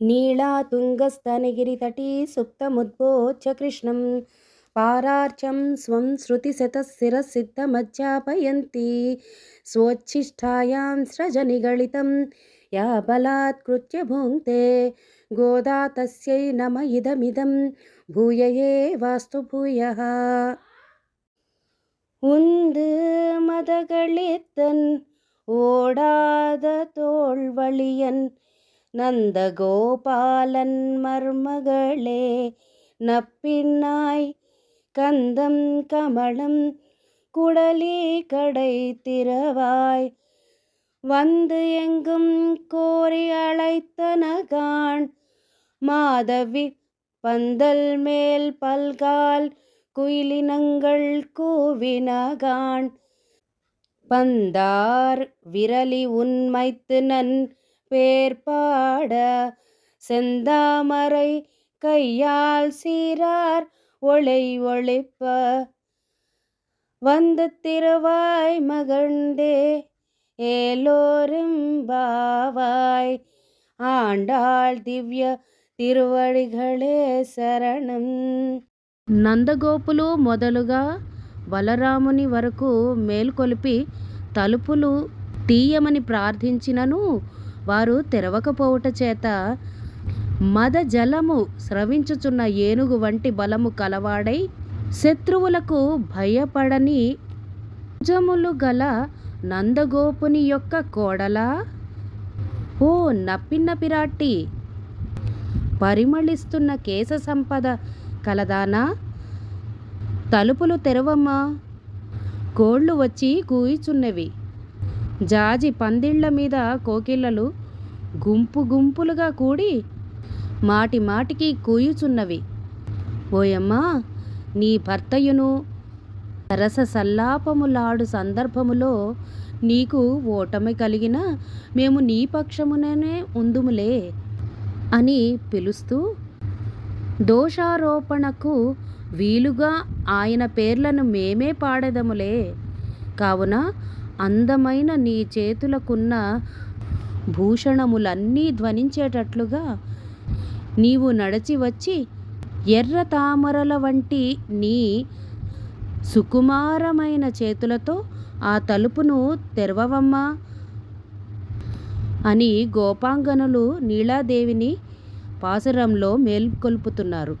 नीलातुङ्गस्तनगिरितटी सुप्तमुद्बोध्य कृष्णं पारार्चं स्वं श्रुतिशतशिरसिद्धमध्यापयन्ती स्वोच्छिष्टायां स्रजनिगलितं या बलात्कृत्य भुङ्क्ते गोदा तस्यै नम इदमिदं भूय एवास्तु भूयः உந்து மதகளித்தன் ஓடாத தோல்வழியன் நந்தகோபாலன் மர்மகளே நப்பின்னாய் கந்தம் கமலம் குடலி கடை திறவாய். வந்து எங்கும் கோரி அழைத்தனகான் மாதவி பந்தல் மேல் பல்கால் குயிலினங்கள் கூவினகான் பந்தார் விரலி உண்மைத்து நன் பேர்பாட செந்தாமரை கையால் சீரார் ஒளை ஒளிப்ப வந்து திருவாய் மகழ்ந்தே ஏலோரும்பாவாய் ஆண்டாள் திவ்ய తిరువడిగళే శరణం నందగోపులు మొదలుగా బలరాముని వరకు మేల్కొలిపి తలుపులు తీయమని ప్రార్థించినను వారు తెరవకపోవుట చేత మద జలము స్రవించుచున్న ఏనుగు వంటి బలము కలవాడై శత్రువులకు భయపడని భుజములు గల నందగోపుని యొక్క కోడలా? ఓ నప్పిన్న పిరాట్టి పరిమళిస్తున్న కేశ సంపద కలదానా? తలుపులు తెరవమ్మా. కోళ్ళు వచ్చి కూయిచున్నవి. జాజి పందిళ్ళ మీద కోకిళ్ళలు గుంపు గుంపులుగా కూడి మాటి మాటికి కూయుచున్నవి. ఓయమ్మా నీ భర్తయును సరస సల్లాపములాడు సందర్భములో నీకు ఓటమి కలిగిన మేము నీ పక్షముననే ఉందుములే అని పిలుస్తూ దోషారోపణకు వీలుగా ఆయన పేర్లను మేమే పాడెదములే. కావున అందమైన నీ చేతులకున్న భూషణములన్నీ ధ్వనించేటట్లుగా నీవు నడచి వచ్చి ఎర్ర తామరల వంటి నీ సుకుమారమైన చేతులతో ఆ తలుపును తెరవవమ్మా అని గోపాంగనులు నీలాదేవిని పాసురంలో మేల్కొల్పుతున్నారు.